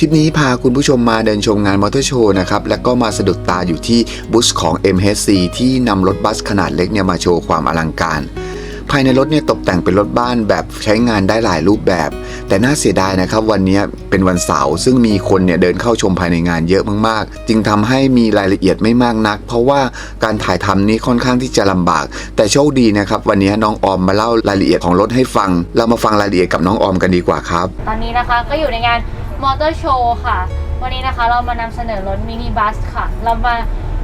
ทริปนี้พาคุณผู้ชมมาเดินชมงานมอเตอร์โชว์นะครับ และก็มาสะดุดตาอยู่ที่บูธของ MHC ที่นำรถบัสขนาดเล็กเนี่ยมาโชว์ความอลังการ ภายในรถเนี่ยตกแต่งเป็นรถบ้านแบบใช้งานได้หลายรูปแบบ แต่น่าเสียดายนะครับ วันนี้เป็นวันเสาร์ซึ่งมีคนเนี่ยเดินเข้าชมภายในงานเยอะมากๆ จึงทำให้มีรายละเอียดไม่มากนัก เพราะว่าการถ่ายทำนี้ค่อนข้างที่จะลำบาก แต่โชคดีนะครับ วันนี้น้องออมมาเล่ารายละเอียดของรถให้ฟัง เรามาฟังรายละเอียดกับน้องออมกันดีกว่าครับ ตอนนี้นะคะก็อยู่ในงาน มอเตอร์โชว์ค่ะ วันนี้นะคะเรามานำเสนอรถมินิบัสค่ะ เรามา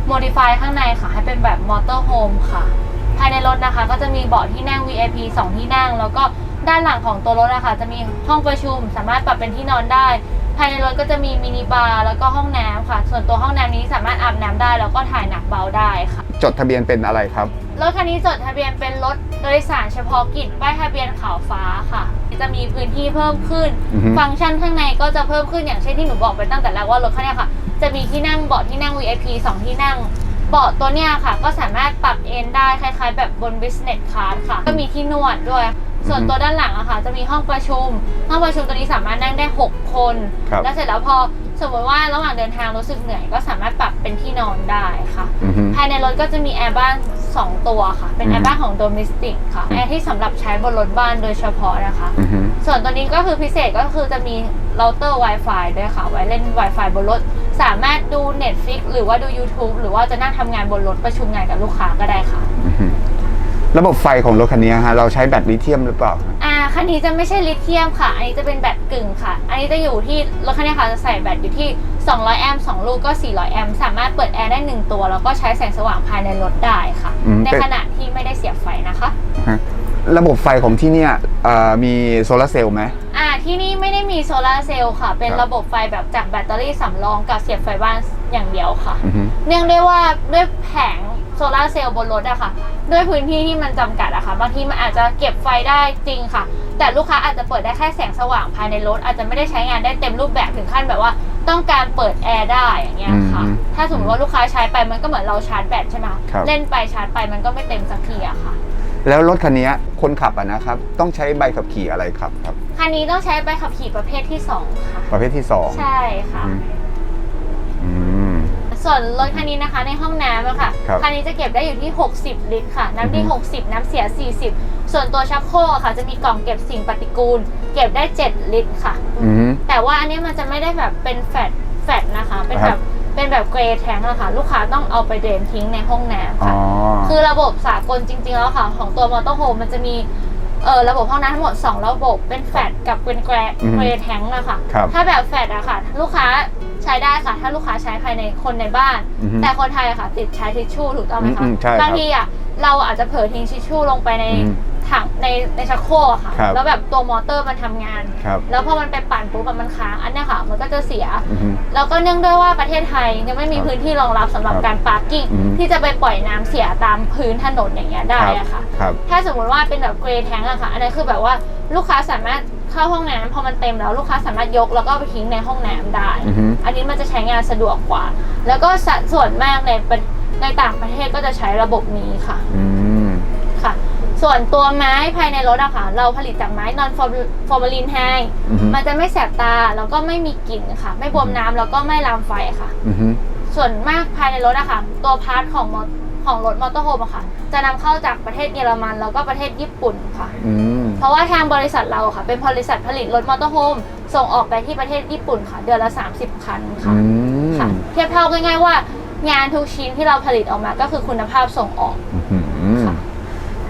โมดิฟายข้างในค่ะ ให้เป็นแบบมอเตอร์โฮมค่ะ ภายในรถนะคะ ก็จะมีเบาะที่นั่ง VIP 2 ที่นั่ง แล้วก็ด้านหลังของตัวรถนะคะ จะมีห้องประชุม สามารถปรับเป็นที่นอนได้ ภายในรถก็จะมีมินิบาร์แล้วก็ห้องน้ำค่ะ ส่วนตัวห้องน้ำนี้สามารถอาบน้ำได้ แล้วก็ถ่ายหนักเบาได้ค่ะ จดทะเบียนเป็นอะไรครับ รถคันนี้จดทะเบียนเป็นรถโดยสารเฉพาะกิจป้ายทะเบียนขาวฟ้าค่ะ จะมีพื้นที่เพิ่มขึ้น อือฮึ ฟังก์ชันข้างในก็จะเพิ่มขึ้นอย่างเช่นที่หนูบอกไปตั้งแต่แรกว่ารถคันเนี้ยค่ะ จะมีที่นั่งเบาะที่นั่ง VIP 2ที่นั่ง เบาะตัวเนี้ยค่ะ ก็สามารถปรับเอนได้คล้าย ๆ แบบบน business class ค่ะ ก็มีที่นวดด้วย ส่วนตัวด้านหลังอะค่ะ จะมีห้องประชุม ห้องประชุมตัวนี้สามารถนั่งได้ 6 คน ครับ แล้วเสร็จแล้วพอ สมมติว่าระหว่างเดินทางรู้สึกเหนื่อยก็สามารถปรับเป็นที่นอนได้ค่ะ อือฮึ ภายในรถก็จะมีแอร์บ้าน 2 ตัวค่ะ เป็นอืม แอร์บ้านของโดเมสติกค่ะ แอร์ที่สำหรับใช้บนรถบ้านโดยเฉพาะนะคะ อือฮึ ส่วนตัวนี้ก็คือพิเศษก็คือจะมีเราเตอร์ Wi-Fi ด้วยค่ะ ไว้เล่น Wi-Fi บนรถ สามารถดู Netflix หรือว่าดู YouTube หรือว่าจะนั่งทำงานบนรถประชุมงานกับลูกค้าก็ได้ค่ะอือฮึระบบไฟของรถคันนี้ฮะเราใช้แบตลิเธียมหรือเปล่าอ่า คันนี้จะไม่ใช่ลิเธียมค่ะ อันนี้จะเป็นแบตกึ่งค่ะ อันนี้จะอยู่ที่รถคันนี้ค่ะจะใส่แบตอยู่ที่ 200 แอมป์2ลูกก็ 400 แอมป์สามารถเปิดแอร์ได้ 1 ตัว แล้วก็ใช้แสงสว่างภายในรถได้ค่ะ อืมในเป็นขณะที่ไม่ได้เสียบไฟนะคะ ฮะระบบไฟของที่เนี่ยเอ่อมีโซลาร์เซลล์ไหม อ่าที่นี่ไม่ได้มีโซลาร์เซลล์ค่ะ เป็นครับ ระบบไฟแบบจากแบตเตอรี่สำรองกับเสียบไฟบ้านอย่างเดียวค่ะ อือฮึ เนื่องด้วยว่าด้วยแผง โซลาร์เซลล์บนรถอะค่ะ ด้วยพื้นที่ที่มันจำกัดอะค่ะ บางทีมันอาจจะเก็บไฟได้จริงค่ะ แต่ลูกค้าอาจจะเปิดได้แค่แสงสว่างภายในรถ อาจจะไม่ได้ใช้งานได้เต็มรูปแบบถึงขั้นแบบว่า ต้องการเปิดแอร์ได้อย่างเงี้ยค่ะอืมถ้าสมมติว่าลูกค้าใช้ไปมันก็เหมือนเราชาร์จแบตใช่ไหมคะครับเล่นไปชาร์จไปมันก็ไม่เต็มสักทีอะค่ะ แล้วรถคันนี้คนขับอะนะครับต้องใช้ใบขับขี่อะไรขับครับคันนี้ต้องใช้ใบขับขี่ประเภทที่สองค่ะประเภทที่สองใช่ค่ะอืมอืม ส่วนรถคันนี้นะคะในห้องน้ำอะค่ะครับคันนี้จะเก็บได้อยู่ที่ 60 ลิตรค่ะ น้ำดี อือฮึ 60 น้ำเสีย 40 ส่วนตัวชักโครกอะค่ะ จะมีกล่องเก็บสิ่งปฏิกูล เก็บได้ 7 ลิตรค่ะ อือฮึแต่ว่าอันนี้มันจะไม่ได้แบบเป็นแฟตแฟตนะคะ เป็นคแบรับบเป็นแบบเกรย์แทงอะค่ะ ลูกค้าต้องเอาไปเดนทิ้งในห้องน้ำอ๋อ ค่ะ คือระบบสากลจริงๆแล้วค่ะ ของตัวมอเตอร์โฮมมันจะมีเออระบบห้องน้ำทั้งหมด 2 ระบบเป็นแฟตกับเป็นแกรอืมเกรแทงอะค่ะ ครับถ้าแบบแฟตอะค่ะ ลูกค้า ใช้ได้ค่ะ ถ้าลูกค้าใช้ภายในคนในบ้าน อือฮึแต่คนไทยอะค่ะ ติดใช้ทิชชู่ถูกต้องไหมอืคะมอืมใช่ครับบางทีอะเราอาจจะเผลอทิ้งทิชชู่ลงไปในอืม ถังในในชักโครกอะค่ะ ครับแล้วแบบตัวมอเตอร์มันทำงาน ครับแล้วพอมันไปปั่นปุ๊บอะมันค้างอันเนี้ยค่ะ มันก็จะเสีย อือฮึ แล้วก็เนื่องด้วยว่าประเทศไทยยังไม่มีครับพื้นที่รองรับสำหรับครับการปาร์กิ้งอืม ที่จะไปปล่อยน้ำเสียตามพื้นถนนอย่างเงี้ยได้อะค่ะ ครับ ถ้าสมมติว่าเป็นแบบเกรย์แทงอะค่ะ อันนี้คือแบบว่าลูกค้าสามารถเข้าห้องน้ำพอมันเต็มแล้วลูกค้าสามารถยกแล้วก็เอาไปทิ้งในห้องน้ำได้ อือฮึ อันนี้มันจะใช้งานสะดวกกว่า แล้วก็สัดส่วนมากในประในต่างประเทศก็จะใช้ระบบนี้ค่ะ อืม ค่ะ ส่วนตัวไม้ภายในรถอะค่ะ เราผลิตจากไม้นอนฟอร์มาลินแห้งอือฮึมันจะไม่แสบตาแล้วก็ไม่มีกลิ่นค่ะ ไม่บวมน้ำแล้วก็ไม่ลามไฟค่ะ อือฮึส่วนมากภายในรถอะค่ะ ตัวพาร์ทของมอของรถมอเตอร์โฮมอะค่ะ จะนำเข้าจากประเทศเยอรมัน แล้วก็ประเทศญี่ปุ่นค่ะ อืมเพราะว่าทางบริษัทเราอะค่ะ เป็นบริษัทผลิตรถมอเตอร์โฮมส่งออกไปที่ประเทศญี่ปุ่นค่ะ เดือนละ 30 คันค่ะ อืมค่ะเทียบเท่าง่ายๆว่า งานทุกชิ้นที่เราผลิตออกมาก็คือคุณภาพส่งออกอื้อหือค่ะ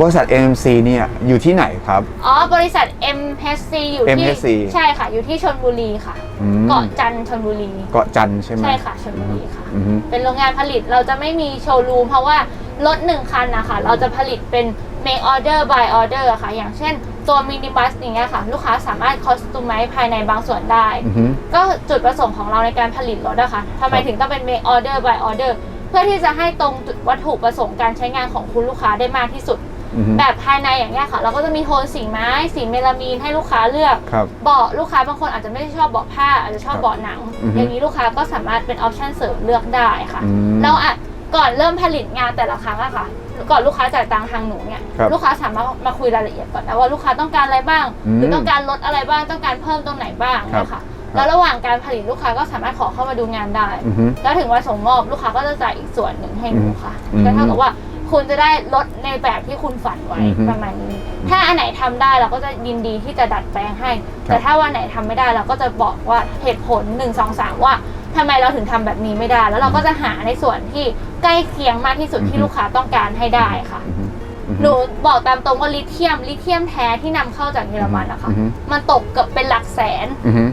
บริษัท AMC เนี่ยอยู่ที่ไหนครับ อ๋อ บริษัท MHC อยู่ที่ MHC ใช่ค่ะ อยู่ที่ชนบุรีค่ะ อืมเกาะจันทร์ชนบุรี เกาะจันทร์ใช่ไหมใช่ค่ะชลบุรีค่ะ อือฮึเป็นโรงงานผลิตเราจะไม่มีโชว์รูมเพราะว่ารถหนึ่งคันนะคะเราจะผลิตเป็น make order by order อะค่ะ อย่างเช่นตัวมินิบัสอย่างเงี้ยค่ะ ลูกค้าสามารถคอสตูมไมภายในบางส่วนได้ อือฮึก็จุดประสงค์ของเราในการผลิตรถอะค่ะทำไมครับถึงต้องเป็น make order by order เพื่อที่จะให้ตรงจุดวัตถุประสงค์การใช้งานของคุณลูกค้าได้มากที่สุดอือฮึ แบบภายในอย่างเงี้ยค่ะ เราก็จะมีโทนสีไม้สีเมลามีนให้ลูกค้าเลือก ครับเบาะลูกค้าบางคนอาจจะไม่ได้ชอบเบาะผ้าอาจจะชอบครับเบาะหนัง อือฮึอย่างนี้ลูกค้าก็สามารถเป็นออปชั่นเสริมเลือกได้ค่ะ อืมเราอะก่อนเริ่มผลิตงานแต่ละครั้งอะค่ะก่อนลูกค้าจ่ายตังค์ทางหนูเนี่ยครับลูกค้าสามารถมาคุยรายละเอียดก่อนนะว่าลูกค้าต้องการอะไรบ้าง อืมหรือต้องการลดอะไรบ้างต้องการเพิ่มตรงไหนบ้างครับ นะคะแล้วระหว่างการผลิตลูกค้าก็สามารถขอเข้ามาดูงานได้ อือฮึ แล้วถึงวันส่งมอบลูกค้าก็จะจ่ายอีกส่วนหนึ่งให้หนูค่ะอืม ก็เท่ากับว่า คุณจะได้รถในแบบที่คุณฝันไว้อือฮึประมาณนี้ ถ้าอันไหนทำได้เราก็จะยินดีที่จะดัดแปลงให้แต่ถ้าวันไหนทำไม่ได้เราก็จะบอกว่าเหตุผล1 2 3ว่าทำไมเราถึงทำแบบนี้ไม่ได้ แล้วเราก็จะหาในส่วนที่ใกล้เคียงมากที่สุดที่ลูกค้าต้องการให้ได้ค่ะ อือฮึอือฮึหนูบอกตามตรงว่าลิเธียมลิเธียมแท้ที่นำเข้าจากเยอรมันนะคะ อือฮึ มันตกเกือบเป็นหลักแสน อือฮึ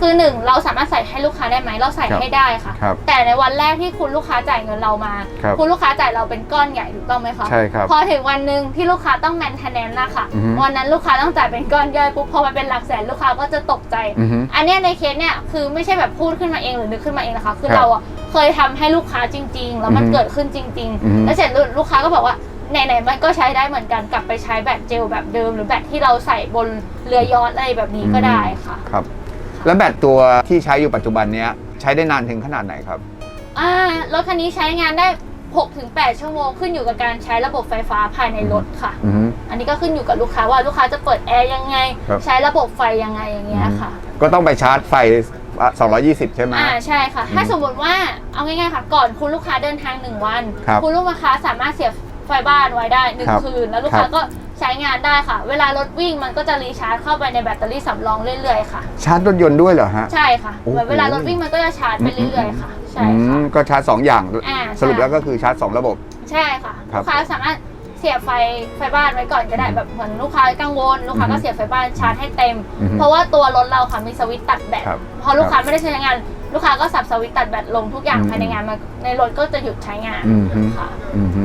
คือหนึ่งเราสามารถใส่ให้ลูกค้าได้ไหมเราใส่ครับให้ได้ค่ะ ครับแต่ในวันแรกที่คุณลูกค้าจ่ายเงินเรามาครับณลูกค้าจ่ายเราเป็นก้อนใหญ่ถูกต้องไหมคะใช่ครับพอถึงวันหนึ่งที่ลูกค้าต้องแมนเทนแนนซ์นะคะอือฮึวันนั้นลูกค้าต้องจ่ายเป็นก้อนย่อยปุ๊บพอมันเป็นหลักแสนลูกค้าก็จะตกใจ อือฮึอันเนี้ยในเคสเนี่ยคือไม่ใช่แบบพูดขึ้นมาเองหรือนึกขึ้นมาเองนะคะคือครับเราอะเคยทำให้ลูกค้าจริง ๆ แล้วมันอือฮึเกิดขึ้นจริง อือฮึ ๆ แล้วเสร็จลูกค้าก็บอกว่าไหนๆมันก็ใช้ได้เหมือนกันกลับไปใช้แบตเจลแบบเดิม หรือแบตที่เราใส่บนเรือยอชต์อะไรแบบนี้ก็ได้ค่ะ ครับ แล้วแบตตัวที่ใช้อยู่ปัจจุบันเนี้ยใช้ได้นานถึงขนาดไหนครับ อ่ารถคันนี้ใช้งานได้ 6-8 ชั่วโมงขึ้นอยู่กับการใช้ระบบไฟฟ้าภายในรถค่ะ อือฮึอันนี้ก็ขึ้นอยู่กับลูกค้าว่าลูกค้าจะเปิดแอร์ยังไง ครับ ใช้ระบบไฟยังไงอย่างเงี้ยค่ะ ก็ต้องไปชาร์จไฟอะ220 ใช่ไหม อ่าใช่ค่ะ ถ้าอืมสมมติว่าเอาง่ายๆค่ะ ก่อนคุณลูกค้าเดินทางหนึ่งวันครับณลูกค้าสามารถเสียบไฟบ้านไว้ได้หนึ่งครับคืน แล้วลูกครัค้าบก็ ใช้งานได้ค่ะ เวลารถวิ่งมันก็จะรีชาร์จเข้าไปในแบตเตอรี่สำรองเรื่อยๆค่ะ ชาร์จรถยนต์ด้วยเหรอฮะ ใช่ค่ะโอ้โห เหมือนเวลารถวิ่งมันก็จะชาร์จไปเรื่อยๆค่ะ ใช่อืค่ะ มก็ชาร์จสองอย่าง อ่าสรุปใช่ แล้วก็คือชาร์จสองระบบ ใช่ค่ะครับลูกค้าสามารถเสียบไฟไฟบ้านไว้ก่อนก็ได้แบบเหมือนลูกค้ากังวลลูกค้าอือฮึก็เสียบไฟบ้านชาร์จให้เต็ม อือฮึเพราะว่าตัวรถเราค่ะมีสวิตช์ตัดแบตครับพอลูกค้าครับไม่ได้ใช้งาน ลูกค้าก็สับสวิตช์ตัดแบตลงทุกอย่างอืมภายในงานมันในรถก็จะหยุดใช้งานอืมฮึ ค่ะ อืมฮึ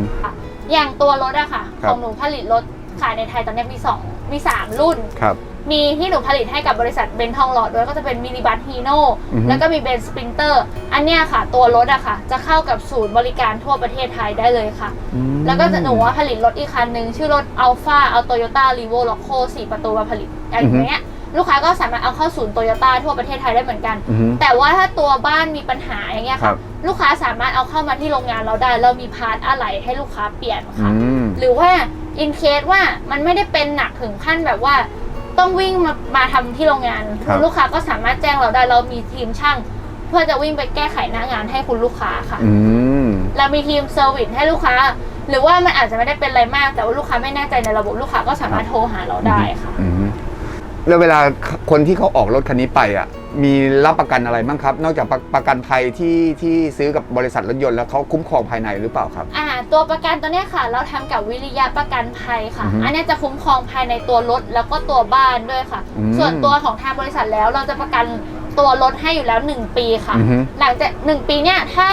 อย่างตัวรถอะค่ะครัขบ องหนูผลิตรถ ขายในไทยตอนนี้มีสองมีสามรุ่น ครับ มีที่หนูผลิตให้กับบริษัทเบนทองหลอดด้วยก็จะเป็นมินิบัสฮีโน่อือฮึ แล้วก็มีเบนสปรินเตอร์อันเนี้ยค่ะ ตัวรถอะค่ะ จะเข้ากับศูนย์บริการทั่วประเทศไทยได้เลยค่ะ อืมแล้วก็จะหนูว่าผลิตรถอีกคันหนึ่งชื่อรถอัลฟาเอาโตโยต้ารีโวล็อกโคสี่ประตูมาผลิตอะไรอย่างเงี้ยลูกค้าก็สามารถเอาเข้าศูนย์โตโยต้าทั่วประเทศไทยได้เหมือนกัน อือฮึ แต่ว่าถ้าตัวบ้านมีปัญหาอย่างเงี้ยครัค่ะบ ลูกค้าสามารถเอาเข้ามาที่โรงงานเราได้ เรามีพาร์ทอะไหล่ให้ลูกค้าเปลี่ยนค่ะ อืม หรือว่า อินเคสว่ามันไม่ได้เป็นหนักถึงขั้นแบบว่า ต้องวิ่งมามาทำที่โรงงานครับ ณลูกค้าก็สามารถแจ้งเราได้เรามีทีมช่าง เพื่อจะวิ่งไปแก้ไขหน้างานให้คุณลูกค้าค่ะ อืม เรามีทีมเซอร์วิสให้ลูกค้า หรือว่ามันอาจจะไม่ได้เป็นอะไรมาก แต่ว่าลูกค้าไม่แน่ใจในระบบลูกค้าก็สามารถโทรหาเราได้ค่ะ อืมแล้วเวลาคนที่เขาออกรถคันนี้ไปอะ มีรับประกันอะไรบ้างครับ นอกจากประประกันภัยที่ที่ซื้อกับบริษัทรถยนต์แล้วเขาคุ้มครองภายในหรือเปล่าครับ อ่า ตัวประกันตัวเนี้ยค่ะ เราทำกับวิริยะประกันภัยค่ะ อือฮึอันเนี้ยจะคุ้มครองภายในตัวรถแล้วก็ตัวบ้านด้วยค่ะ อืมส่วนตัวของทางบริษัทแล้วเราจะประกันตัวรถให้อยู่แล้ว 1 ปีค่ะ อือฮึ หลังจาก 1 ปีเนี้ยถ้า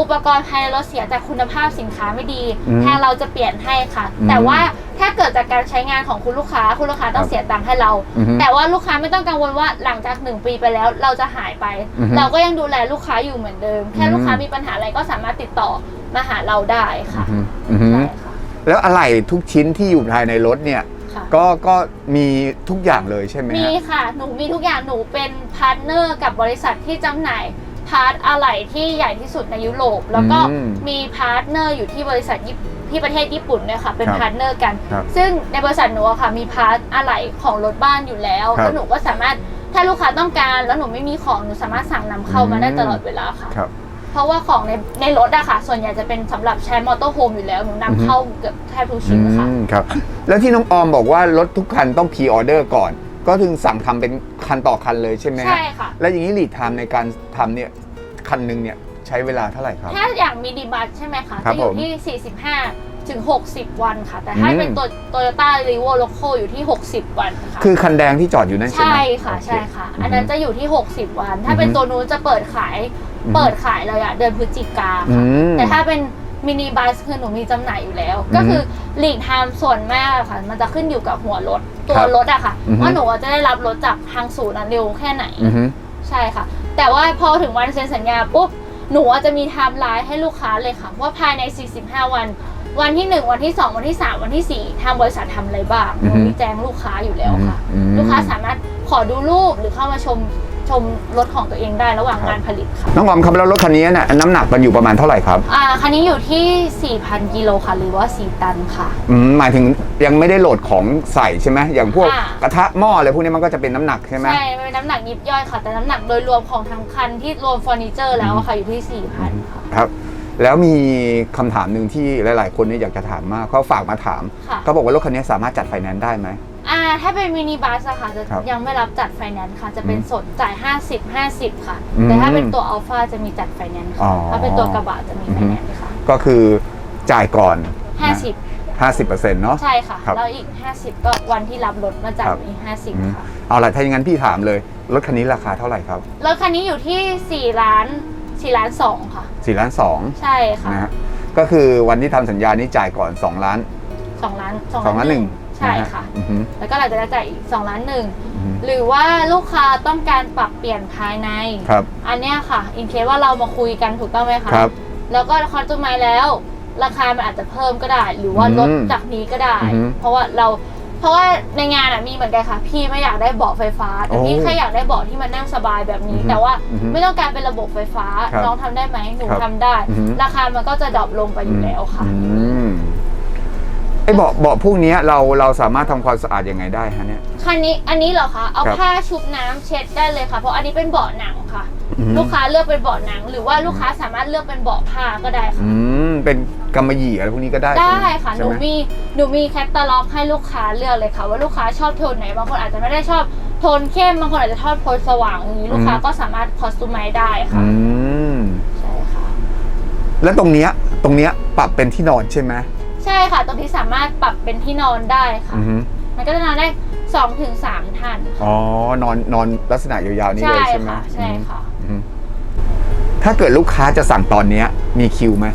อุปกรณ์ภายในรถเสียแต่คุณภาพสินค้าไม่ดีอืมทางเราจะเปลี่ยนให้ค่ะ อืมแต่ว่าถ้าเกิดจากการใช้งานของคุณลูกค้า คุณลูกค้าต้อครังบเสียตังค์ให้เรา อือฮึแต่ว่าลูกค้าไม่ต้องกังวลว่าหลังจาก1ปีไปแล้วเราจะหายไป อือฮึเราก็ยังดูแลลูกค้าอยู่เหมือนเดิม แค่อืม ลูกค้ามีปัญหาอะไรก็สามารถติดต่อมาหาเราได้ค่ะอืมอืมใช่ค่ะแล้วอะไหล่ทุกชิ้นที่อยู่ภายในรถเนี่ย ค่ะ ก็ก็มีทุกอย่างเลยใช่ไหมมีฮะ ค่ะ หนูมีทุกอย่าง หนูเป็นพาร์ทเนอร์กับบริษัทที่จำหน่าย พาร์ทอะไหล่ที่ใหญ่ที่สุดในยุโรป แล้วก็อืมมีพาร์ทเนอร์อยู่ที่บริษัทญี่ปุ่นที่ประเทศญี่ปุ่นเนี่ยค่ะเป็นครับพาร์ทเนอร์กัน ครับซึ่งในบริษัทหนูอะค่ะมีพาร์ทอะไหล่ของรถบ้านอยู่แล้วครับ แล้วหนูก็สามารถถ้าลูกค้าต้องการ แล้วหนูไม่มีของหนูสามารถสั่งนำเข้ามาได้อืมตลอดเวลาค่ะ ครับ เพราะว่าของในในรถอะค่ะ ส่วนใหญ่จะเป็นสำหรับใช้มอเตอร์โฮมอยู่แล้ว หนูนำเข้าเกือบแทบทุกชิ้นค่ะอืมครับ แล้วที่น้องออมบอกว่ารถทุกคันต้องพรีออเดอร์ก่อน ก็ถึงสั่งทำเป็นคันต่อคันเลยใช่ไหมฮะใช่ค่ะ แล้วอย่างนี้ลีดไทม์ในการทำเนี่ย คันหนึ่งเนี่ยใช้เวลาเท่าไหร่ครับ ถ้าอย่างมินิบัสใช่ไหมคะครับจะอยู่ผมที่ 45 ถึง 60 วันค่ะ แต่ถ้าอืม เป็นตัวโตโยต้ารีโวโลโคอยู่ที่ 60 วันค่ะ คือคันแดงที่จอดอยู่นั่นใช่ไหมใช่ค่ะโอเใช่ค่ะมอันนั้นจะอยู่ที่ 60 วัน ถ้าอือฮึเป็นตัวนู้นจะเปิดขาย อือฮึเปิดขายเลยอะเดือนพฤศจิกาอืค่ะ ม แต่ถ้าเป็นมินิบัสคือหนูมีจำหน่ายอยู่แล้วอือฮึก็คือหลีกไทม์ส่วนมากอะค่ะ มันจะขึ้นอยู่กับหัวรถ ตัควรับรถอะค่ะ อือฮึ ว่าหนูจะได้รับรถจากทางศูนย์อะเร็วแค่ไหน อือฮึ ใช่ค่ะ แต่ว่าพอถึงวันเซ็นสัญญาปุ๊บหนูจะมีไทม์ไลน์ให้ลูกค้าเลยค่ะ ว่าภายใน 45 วัน วันที่ 1 วันที่ 2 วันที่ 3 วันที่ 4 ทางบริษัททำอะไรบ้างหนูมีแจ้งลูกค้าอยู่แล้วค่ะอืมลูกค้าสามารถขอดูรูปหรือเข้ามาชม ชชมรถของตัวเองได้ระหว่างงานผลิตค่ะ น้องออมครับแล้วรถคันนี้เนี่ยน้ำหนักมันอยู่ประมาณเท่าไหร่ครับอ่าคันนี้อยู่ที่ 4,000 กิโลค่ะ หรือว่า 4 ตันค่ะ อืมหมายถึงยังไม่ได้โหลดของใส่ใช่ไหมอย่างพวกอ่ากระทะหม้ออะไรพวกนี้มันก็จะเป็นน้ำหนักใช่ไหม ใช่มันเป็นน้ำหนักยิบย่อยค่ะ แต่น้ำหนักโดยรวมของทั้งคันที่รวมเฟอร์นิเจอร์แล้วอะค่ะอยู่ที่ 4,000 ค่ะ ครับ แล้วมีคำถามหนึ่งที่หลาย ๆ คนเนี่ยอยากจะถามมากเขาฝากมาถามค่ะ เขาบอกว่ารถคันนี้สามารถจัดไฟแนนซ์ได้ไหม อ่าถ้าเป็นมินิบัสอะค่ะจะครับยังไม่รับจัดไฟแนนซ์ค่ะ จะเป็นอืมสดจ่าย 50 50 ค่ะ อืมแต่ถ้าเป็นตัวอัลฟาจะมีจัดไฟแนนซ์อ๋ค่ะอถ้าเป็นตัวกระบะจะมีไฟแนนซ์ค่ะ ก็คือจ่ายก่อน50ห้าสิบเปอร์เซ็นต์เนาะ ใช่ค่ะ ครับแล้วอีก 50 ก็วันที่รับรถมาจ่ายครับ อีก อืม50 ค่ะเอาล่ะถ้าอย่างนั้นพี่ถามเลย รถคันนี้ราคาเท่าไหร่ครับรถคันนี้อยู่ที่4ล้าน4ล้าน2ค่ะ 4ล้านสองใช่ค่ะนะฮะก็คือวันที่ทำสัญญานี้จ่ายก่อน2ล้าน 2ล้าน2ล้านหนึ่ง ใช่นฮค่ะ อือฮึแล้วก็หลังจากนั้นจ่ายอีก2ล้านหนึ่งอือฮึหรือว่าลูกค้าต้องการปรับเปลี่ยนภายใน ครับ อันเนี้ยค่ะอินเคสว่าเรามาคุยกันถูกต้องไหมคะครับ แล้วก็คอนจูไมแล้ว ราคามันอาจจะเพิ่มก็ได้ หรือว่าลดอืมจากนี้ก็ได้ อือฮึเพราะว่าเรา เพราะว่าในงานอะมีเหมือนกันค่ะ พี่ไม่อยากได้เบาะไฟฟ้าแต่พี่โอ้แค่อยากได้เบาะที่มันนั่งสบายแบบนี้ อือฮึแต่ว่าอือฮึไม่ต้องการเป็นระบบไฟฟ้าครับน้องทำได้ไหมหนูครับทำได้ อือฮึราคามันก็จะดรอปลงไปอยู่แล้วค่ะ อืมไอ้ เบาะเบาะพวกเนี้ยเราเราสามารถทำความสะอาดยังไงได้ฮะเนี่ยคันนี้อันนี้เหรอคะเอาครับผ้าชุบน้ำเช็ดได้เลยค่ะ เพราะอันนี้เป็นเบาะหนังค่ะอืมลูกค้าเลือกเป็นเบาะหนัง หรือว่าลูกค้าสามารถเลือกเป็นเบาะผ้าก็ได้ค่ะอืมเป็นกำมะหยี่อะไรพวกนี้ก็ได้ได้ใช่ไหมค่ะหใช่นูไหมมีหนูมีแคตตาล็อกให้ลูกค้าเลือกเลยค่ะ ว่าลูกค้าชอบโทนไหนบางคนอาจจะไม่ได้ชอบโทนเข้มบางคนอาจจะชอบโทนสว่างอย่างนี้ลูกค้าก็สามารถคอสตูมไมได้ค่ะอืมใช่ค่ะแล้วตรงเนี้ยตรงเนี้ยปรับเป็นที่นอนใช่ไหม ใช่ค่ะ ตรงนี้สามารถปรับเป็นที่นอนได้ค่ะ อือฮึมันก็จะนอนได้สองถึงสามท่านค่ะอ๋อนอนนอนลักษณะยาวๆนี้เลยใช่ไหมค่ะใช่ค่ะ อือฮึถ้าเกิดลูกค้าจะสั่งตอนเนี้ยมีคิวไหม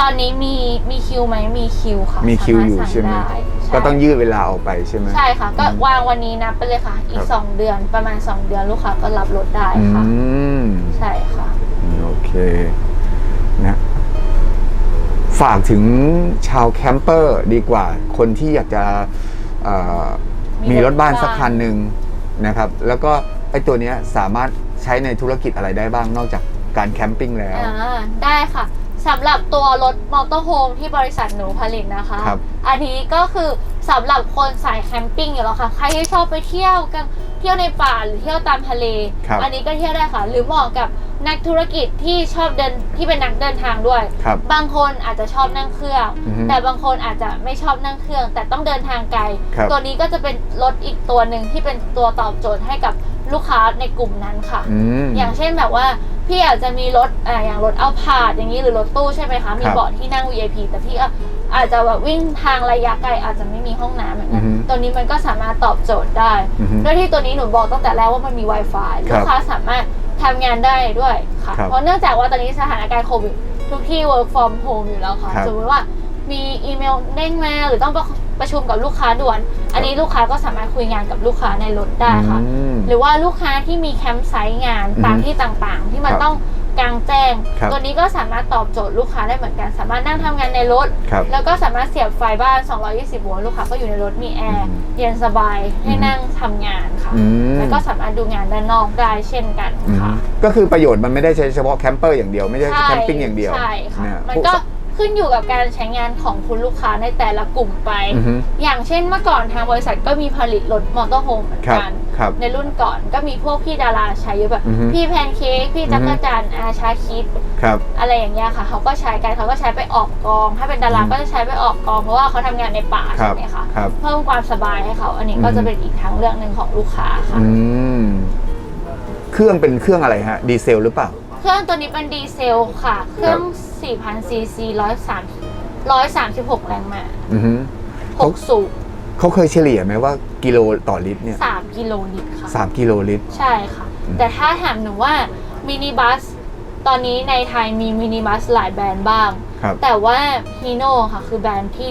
ตอนนี้มีมีคิวไหมมีคิวค่ะมีคิวอยู่สาารถใช่ไหมสั่ด้ใช่ก็ต้องยืดเวลาออกไปใช่ไหม ใช่ค่ะ ก็อืมวางวันนี้นับไปเลยค่ะ อีครักบสองเดือนประมาณสองเดือนลูกค้าก็รับรถได้อืค่ะ ม ใช่ค่ะ โอเคนะ ฝากถึงชาวแคมเปอร์ดีกว่า คนที่อยากจะเอ่อมีมีรถบ้านรถบ้านสักคันหนึ่งนะครับ แล้วก็ไอ้ตัวเนี้ยสามารถใช้ในธุรกิจอะไรได้บ้างนอกจากการแคมปิ้งแล้วอ่าได้ค่ะสำหรับตัวรถมอเตอร์โฮมที่บริษัทหนูผลิตนะคะครับอันนี้ก็คือสำหรับคนสายแคมปิ้งอยู่แล้วค่ะ ใครที่ชอบไปเที่ยวกันเที่ยวในป่าหรือเที่ยวตามทะเลครับอันนี้ก็เที่ยวได้ค่ะ หรือเหมาะกับ นักธุรกิจที่ชอบเดินที่เป็นนักเดินทางด้วย ครับ บางคนอาจจะชอบนั่งเครื่อง อือฮึแต่บางคนอาจจะไม่ชอบนั่งเครื่อง แต่ต้องเดินทางไกล ครับ ตัวนี้ก็จะเป็นรถอีกตัวหนึ่งที่เป็นตัวตอบโจทย์ให้กับลูกค้าในกลุ่มนั้นค่ะ อืม อย่างเช่นแบบว่าพี่อาจจะมีรถอ่าอย่างรถเอาผาดอย่างนี้หรือรถตู้ใช่ไหมคะ มีครับเบาะที่นั่ง VIP แต่พี่อะอาจจะแบบวิ่งทางระยะไกลอาจจะไม่มีห้องน้ำอย่างนั้นอือฮึตัวนี้มันก็สามารถตอบโจทย์ได้ อือฮึด้วยที่ตัวนี้หนูบอกตั้งแต่แรกว่ามันมี Wi-Fi ครับ ลูกค้าสามารถ ทำงานได้ด้วยค่ะ ครับเพราะเนื่องจากว่าตอนนี้สถานการณ์โควิดทุกที่ work from home อยู่แล้วค่ะ ครับ สมมติว่ามีอีเมลเด้งมาหรือต้องประประชุมกับลูกค้าด่วน อันนี้ลูกค้าก็สามารถคุยงานกับลูกค้าในรถได้ค่ะ อืม หรือว่าลูกค้าที่มีแคมป์ไซต์งานอือฮึตามที่ต่างๆ ที่มันครับต้อง กลางแจ้ง ครับตัวนี้ก็สามารถตอบโจทย์ลูกค้าได้เหมือนกัน สามารถนั่งทำงานในรถ ครับ แล้วก็สามารถเสียบไฟบ้าน 220โวลต์ลูกค้าก็อยู่ในรถมีแอร์อืมเย็นสบายให้อืมนั่งทำงานค่ะ อืมแล้วก็สามารถดูงานด้านนอกได้เช่นกันอืมค่ะก็คือประโยชน์มันไม่ได้ใช้เฉพาะแคมเปอร์อย่างเดียวไม่ใช่แคมปิ้งอย่างเดียวใช่ค่ะเนี่ยมันพวก็ ขึ้นอยู่กับการใช้งานของคุณลูกค้าในแต่ละกลุ่มไป อือฮึ อย่างเช่นเมื่อก่อนทางบริษัทก็มีผลิตรถมอเตอร์โฮมเหมือนครับกัน ครับ ในรุ่นก่อนก็มีพวกพี่ดาราใช้เยอะแบบ อือฮึพี่แพนเค้กพี่จักรจันทร์อาชาคิด ครับ อะไรอย่างเงี้ยค่ะเขาก็ใช้กันเขาก็ใช้ไปออกกอง ถ้าเป็นดาราอืม ก็จะใช้ไปออกกอง เพราะว่าเขาทำงานในป่าครัใช่บไหมคะครับ เพิ่มความสบายให้เขา อันนี้ก็อือฮึจะเป็นอีกทางเลือกหนึ่งของลูกค้าค่ะ อืม เครื่องเป็นเครื่องอะไรฮะ ดีเซลหรือเปล่า เครื่องตัวนี้เป็นดีเซลค่ะ เครื่อง 4,000ซีซี103 136 แรงม้าอือฮึเขา6สูบเขาเคยเฉลี่ยไหมว่ากิโลต่อลิตรเนี่ย3กิโลลิตรค่ะ สามกิโลลิตร ใช่ค่ะอืมแต่ถ้าถามหนูว่ามินิบัสตอนนี้ในไทยมีมินิบัสหลายแบรนด์บ้าง ครับแต่ว่าฮีโน่ค่ะ คือแบรนด์ที่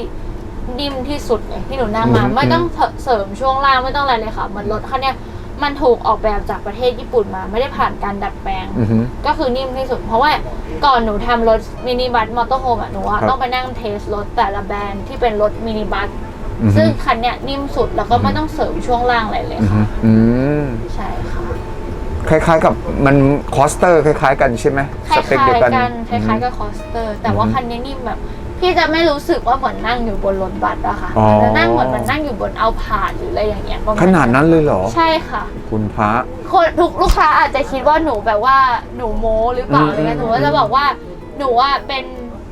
นิ่มที่สุดเลยที่หนูนั่งมา อืมไม่ต้องเสริมช่วงล่างไม่ต้องอะไรเลยค่ะเหมันรถคันเนี้ย มันถูกออกแบบจากประเทศญี่ปุ่นมาไม่ได้ผ่านการดัดแปลง อือฮึ ก็คือนิ่มที่สุด เพราะว่าก่อนหนูทำรถมินิบัสมอเตอร์โฮมอะหนูว่าครับต้องไปนั่งเทสรถแต่ละแบรนด์ที่เป็นรถมินิบัสอือฮึ ซึ่งคันเนี้ยนิ่มสุดแล้วก็ไม่ต้องเสริมช่วงล่างอะไรเลยอือฮึค่ะ อืมใช่ค่ะคล้ายๆกับมันคอสเตอร์คล้ายๆ กันใช่ไหมคล้ายสเปคเดียวๆกันกันคล้ายๆกับคอสเตอร์ แต่ว่าอือฮึคันนี้นี่แบบ พี่จะไม่รู้สึกว่าเหมือนนั่งอยู่บนรถบัสอะค่ะอ๋อ จะนั่งเหมือนมันนั่งอยู่บนเอาผาดหรืออะไรอย่างเงี้ยประมณขนาดนั้นเลยเหรอ ใช่ค่ะ คุณพระ คนทุกลูกค้าอาจจะคิดว่าหนูแบบว่าหนูโม้หรือเปล่าอืมอะไรเงี้ยหนูอืมก็จะบอกว่าหนูว่าเป็น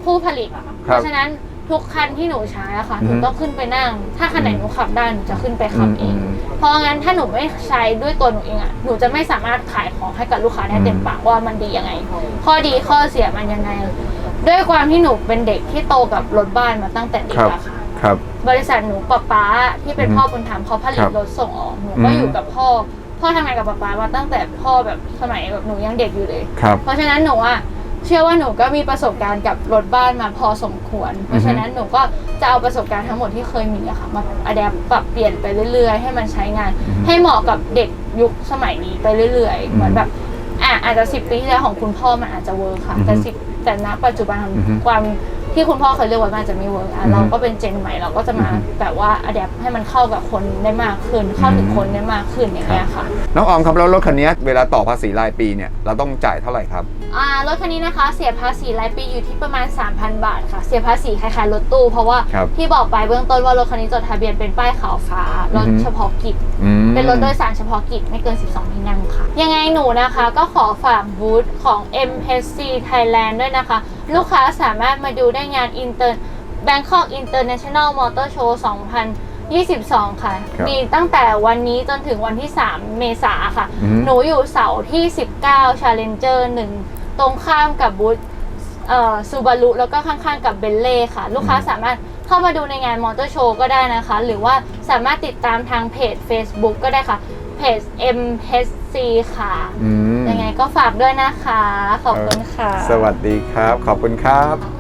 ผู้ผลิต เพราะฉะนั้นทุกคันที่หนูใช้อะค่ะหนูอืมต้องขึ้นไปนั่ง ถ้าคันไหนอืม หนูขับได้หนูจะขึ้นไปขับเองอืมเพราะงั้นถ้าหนูไม่ใช้ด้วยตัวหนูเองอะหนูจะไม่สามารถขายของให้กับลูกค้าได้เต็มปากว่ามันดียังไง ข้อดีข้อเสียมันยังไง ด้วยความที่หนูเป็นเด็กที่โตกับรถบ้านมาตั้งแต่เด็กครับอะค่ะ ครับ บริษัทหนูป๊าป๊าที่เป็นอืมพ่อบุญธรรมเขาผลิคตรับรถส่งออกหนูก็อืม อยู่กับพ่อ พ่อทำงานกับป๊าป๊ามาตั้งแต่พ่อแบบสมัยแบบหนูยังเด็กอยู่เลย ครับ เพราะฉะนั้นหนูอะเชื่อว่าหนูก็มีประสบการณ์กับรถบ้านมาพอสมควร เพราะฉะนั้นหนูก็จะเอาประสบการณ์ทั้งหมดที่เคยมีอะค่ะมาอัดแอปปรับเปลี่ยนไปเรื่อยๆ ให้มันใช้งาน อืมให้เหมาะกับเด็กยุคสมัยนี้ไปเรื่อยอืมๆเหมือนแบบอะอาจจะสิบปีที่แล้วของคุณพ่อมันอาจจะเวิร์คค่ะ แต่อือฮึสิบ แต่ณปัจจุบันอือฮึความ ที่คุณพ่อเคยเลือกไว้มันอาจจะไม่เวิร์กอะอือฮึเราก็เป็นเจนใหม่เราก็จะมาอือฮึแบบว่าอัดแอปให้มันเข้ากับคนได้มากขึ้น เข้าถึงคนได้มากขึ้นอย่างเงี้ยค่ะ น้องออมครับแล้วรถคันนี้เวลาต่อภาษีรายปีเนี่ยเราต้องจ่ายเท่าไหร่ครับอ่ารถคันนี้นะคะ เสียภาษีรายปีอยู่ที่ประมาณ 3,000 บาทค่ะ เสียภาษีคล้ายๆรถตู้ เพราะว่าครับที่บอกไปเบื้องต้นว่ารถคันนี้จดทะเบียนเป็นป้ายขาวฟ้ารถอือฮึเฉพาะกิจอืมเป็นรถโดยสารเฉพาะกิจไม่เกิน 12 ที่นั่งค่ะ ยังไงหนูนะคะก็ขอฝากบูธของ MHC Thailand ด้วยนะคะ ลูกค้าสามารถมาดูได้งาน Inter Bangkok International Motor Show 2022 ค่ะ ครับมีตั้งแต่วันนี้จนถึงวันที่ 3 เมษาค่ะ อืมหนูอยู่เสาร์ที่ 19 Challenger 1 ตรงข้ามกับบูธเอ่อซูบารุแล้วก็ข้างๆกับเบลเล่ค่ะ ลูกค้าสามารถเข้ามาดูในงานมอเตอร์โชว์ก็ได้นะคะ หรือว่าสามารถติดตามทางเพจ Facebook ก็ได้ค่ะ เพจ MHC ค่ะ อืมยังไงก็ฝากด้วยนะคะ ขอบคุณค่ะ สวัสดีครับ ขอบคุณครับ